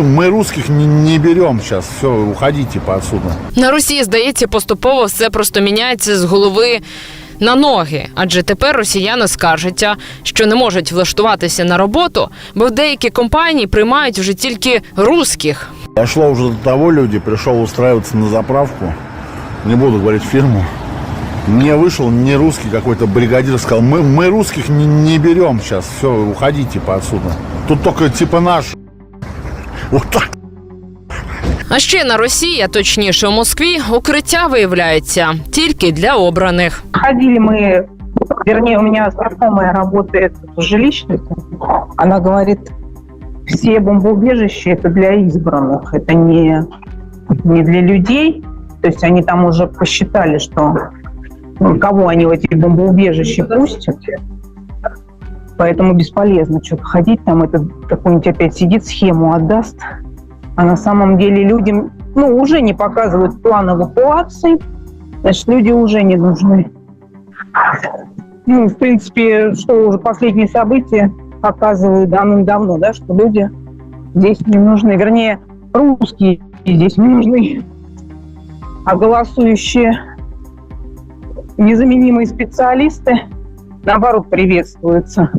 Мы русских не, не берем сейчас. Все, уходите по отсюда. На Росії, здається, поступово все просто міняється з голови на ноги, адже тепер росіяни скаржаться, що не можуть влаштуватися на роботу, бо в деякі компанії приймають вже тільки русських. Дошло уже до того, люди, пришел устраиваться на заправку. Не буду говорить фирму. Мне вышел не русский какой-то бригадир, сказал, мы, мы русских не, не берем сейчас. Все, уходите по отсюда. Тут только типа наш. Вот так. А ще на Росії, а точніше у Москві, укриття виявляється тільки для обраних. Ходили мы, вернее, у меня знакомая работает в жилищнице. Она говорит, все бомбоубежища это для избранных, это не, не для людей. То есть они там уже посчитали, что ну, кого они в эти бомбоубежища пустят. Поэтому бесполезно что-то ходить, там этот какой-нибудь опять сидит, схему отдаст. А на самом деле людям ну, уже не показывают план эвакуации, значит, люди уже не нужны. Ну, в принципе, что уже последние события показывают давным-давно, да, что люди здесь не нужны. Вернее, русские здесь не нужны. А голосующие незаменимые специалисты, наоборот, приветствуются.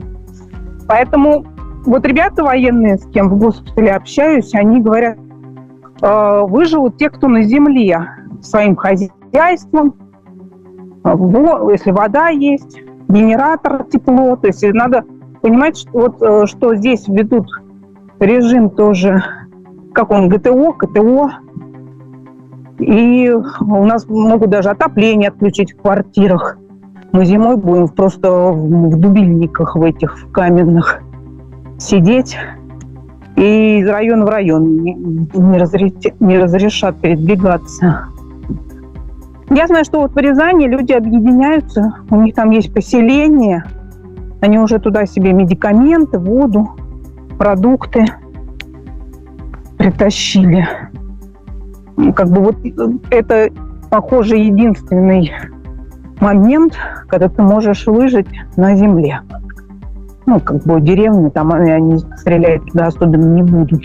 Поэтому вот ребята военные, с кем в госпитале общаюсь, они говорят, э, выживут те, кто на земле своим хозяйством, во- если вода есть, генератор, тепло. То есть надо понимать, что, вот, э, что здесь ведут режим тоже, как он, ГТО, КТО. И у нас могут даже отопление отключить в квартирах. Мы зимой будем просто в дубильниках в этих в каменных сидеть. И из района в район не, не разре- не разрешат передвигаться. Я знаю, что вот в Рязани люди объединяются, у них там есть поселение, они уже туда себе медикаменты, воду, продукты притащили. Как бы вот это, похоже, единственный момент, когда ты можешь выжить на земле. Ну, как бы деревни, там они, стрелять туда особенно не будут.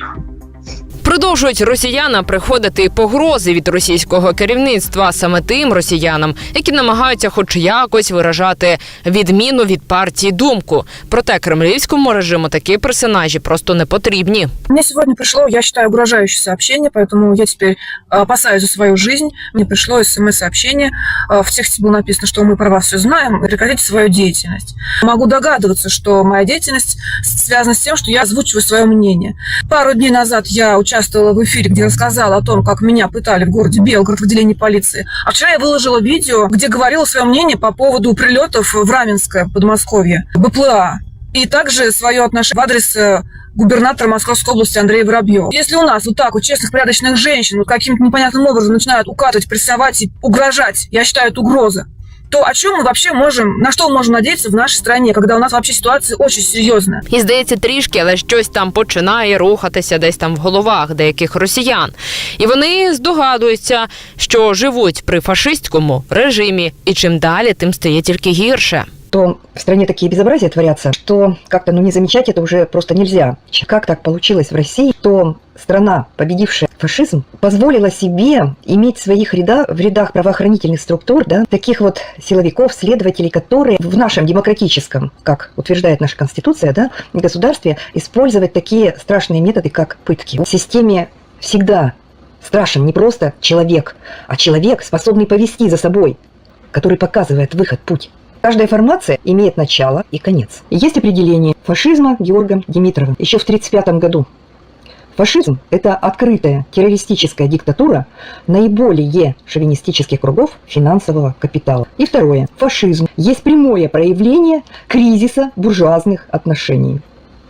Продовжують росіянам приходити і погрози від російського керівництва саме тим росіянам, які намагаються, хоч якось виражати відміну від партії думку. Проте кремлівському режиму такі персонажі просто не потрібні. Мне сегодня пришло, я считаю, угрожающее сообщение, поэтому я теперь э, опасаюсь за свою жизнь. Мне пришло смс-сообщение. Э, В тексте было написано, что мы про вас все знаем, прекратите свою деятельность. Могу догадываться, что моя деятельность с- связана с тем, что я озвучиваю свое мнение. Пару дней назад я участвовала в эфире, где рассказала о том, как меня пытали в городе Белгород в отделении полиции. А вчера я выложила видео, где говорила свое мнение по поводу прилетов в Раменское, Подмосковье, БПЛА. И также свое отношение в адрес э, губернатора Московской области Андрея Воробьева. Если у нас вот так вот честных, порядочных женщин вот каким-то непонятным образом начинают укатывать, прессовать и угрожать, я считаю, это угроза, то о чем мы вообще можем, на что мы можем надеяться в нашей стране, когда у нас вообще ситуация очень серьезная? І здається, трішки, але щось там починає рухатися десь там в головах деяких росіян. І вони здогадуються, що живуть при фашистському режимі, і чим далі, тим стає тільки гірше. то в стране такие безобразия творятся, что как-то ну, не замечать это уже просто нельзя. Как так получилось в России, то страна, победившая фашизм, позволила себе иметь своих рядах, в рядах правоохранительных структур, да, таких вот силовиков, следователей, которые в нашем демократическом, как утверждает наша Конституция, да, государстве использовать такие страшные методы, как пытки. В системе всегда страшен не просто человек, а человек, способный повести за собой, который показывает выход, путь. Каждая формация имеет начало и конец. Есть определение фашизма Георгом Димитровым еще в 1935 году. Фашизм – это открытая террористическая диктатура наиболее шовинистических кругов финансового капитала. И второе. Фашизм есть прямое проявление кризиса буржуазных отношений.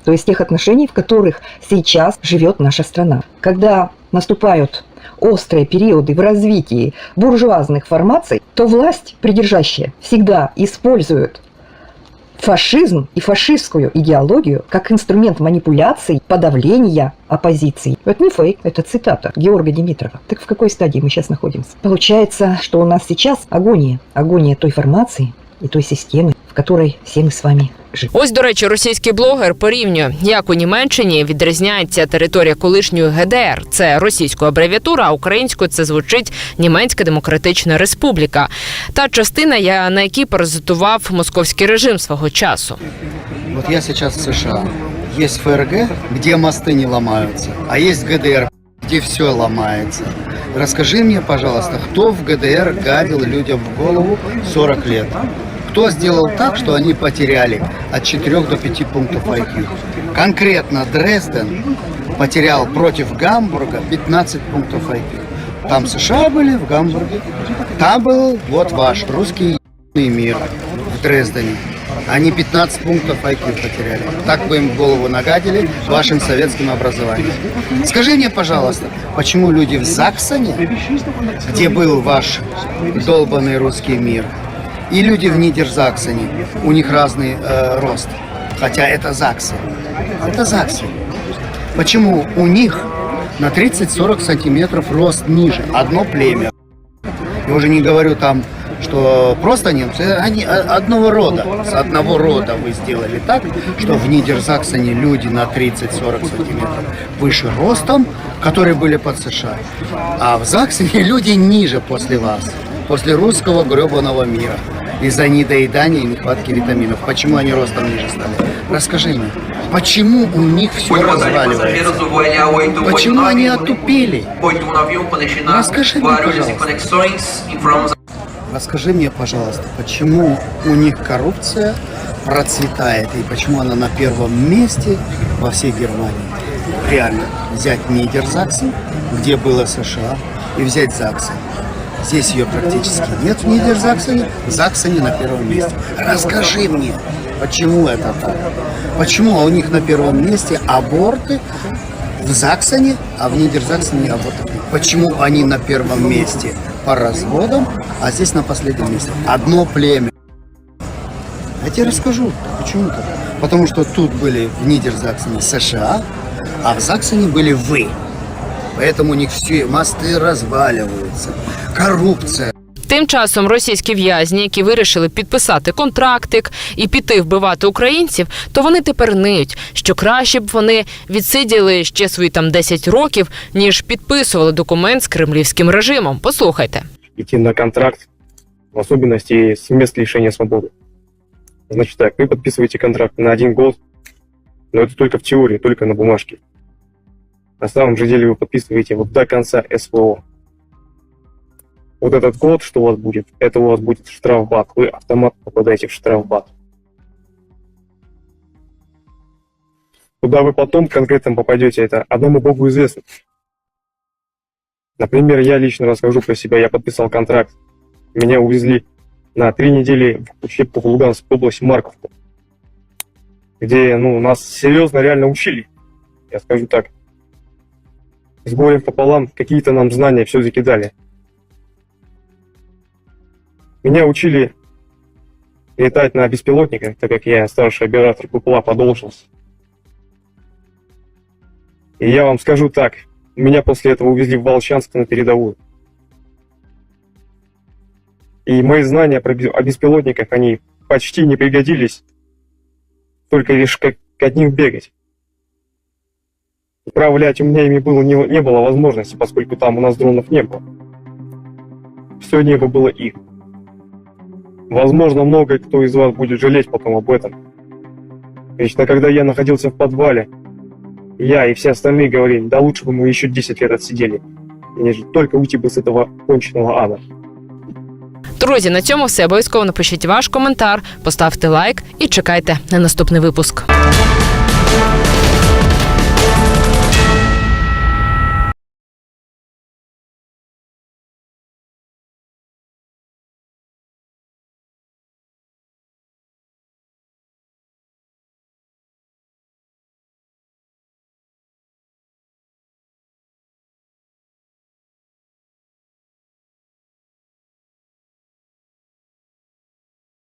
То есть тех отношений, в которых сейчас живет наша страна. Когда наступают острые периоды в развитии буржуазных формаций, то власть придержащая всегда использует фашизм и фашистскую идеологию как инструмент манипуляций, подавления оппозиции. Это не фейк, это цитата Георга Димитрова. Так в какой стадии мы сейчас находимся? Получается, что у нас сейчас агония. Агония той формации и той системы, в которой все мы с вами. Ось, до речі, російський блогер порівнює, як у Німеччині відрізняється територія колишньої ГДР. Це російська абревіатура, а українською це звучить Німецька Демократична Республіка. Та частина, я- на якій паразитував московський режим свого часу. Вот я сейчас в США. Есть ФРГ, где мосты не ломаются, а есть ГДР, где все ломается. Расскажи мне, пожалуйста, кто в ГДР гадил людям в голову 40 лет? Кто сделал так, что они потеряли от 4 до 5 пунктов IQ? Конкретно Дрезден потерял против Гамбурга 15 пунктов IQ. Там США были, в Гамбурге. Там был вот ваш русский мир в Дрездене. Они 15 пунктов IQ потеряли. Так вы им голову нагадили вашим советским образованием. Скажи мне, пожалуйста, почему люди в Заксоне, где был ваш долбанный русский мир, и люди в Нидерзаксоне, у них разный э, рост, хотя это Заксы. Это Заксы. Почему у них на 30-40 сантиметров рост ниже? Одно племя. Я уже не говорю там, что просто немцы, они о- одного рода, с одного рода вы сделали так, что в Нидерзаксоне люди на 30-40 сантиметров выше ростом, которые были под США, а в Заксоне люди ниже после вас, после русского гребаного мира, из-за недоедания и нехватки витаминов. Почему они ростом ниже стали? Расскажи мне, почему у них все разваливается? LA889. Почему они отупели? 891 conexionado. Расскажи мне, пожалуйста. Расскажи мне, пожалуйста, почему у них коррупция процветает и почему она на первом месте во всей Германии? Реально, взять Нидерзаксен, где было США, и взять Заксен. Здесь ее практически нет в Нидерзаксене, в Заксене на первом месте. Расскажи мне, почему это так? Почему у них на первом месте аборты в Заксоне, а в Нидерзаксене абортов нет? Почему они на первом месте по разводам, а здесь на последнем месте? Одно племя. Я тебе расскажу, почему так. Потому что тут были в Нидерзаксене США, а в Заксоне были вы. Поэтому у них все мосты разваливаются. Коррупция. Тим часом російські в'язні, які вирішили підписати контрактик і піти вбивати українців, то вони тепер ниють, що краще б вони відсиділи ще свої там 10 років, ніж підписували документ з кремлівським режимом. Послухайте. идти на контракт, в особенности с мест лишения свободы. Значит так, вы подписываете контракт на один год, но это только в теории, только на бумажке. На самом же деле вы подписываете вот до конца СВО. Вот этот год, что у вас будет, это у вас будет штрафбат. Вы автоматом попадаете в штрафбат. Куда вы потом конкретно попадете, это одному богу известно. Например, я лично расскажу про себя. Я подписал контракт. Меня увезли на три недели в учебку в Луганскую область Марковку, где ну, нас серьезно реально учили. Я скажу так. С горем пополам какие-то нам знания все-таки дали. Меня учили летать на беспилотниках, так как я старший оператор ППЛА по должности. И я вам скажу так, меня после этого увезли в Волчанск на передовую. И мои знания про о беспилотниках, они почти не пригодились. Только лишь как от них бегать. Управлять у меня ими было, не, не было возможности, поскольку там у нас дронов не было. Все небо было их. Возможно, много кто из вас будет жалеть потом об этом. Лично когда я находился в подвале, я и все остальные говорили, да лучше бы мы еще 10 лет отсидели, нежели только уйти бы с этого конченого ада. Друзі, на цьому все. Обов'язково напишіть ваш коментар, поставте лайк і чекайте на наступний випуск.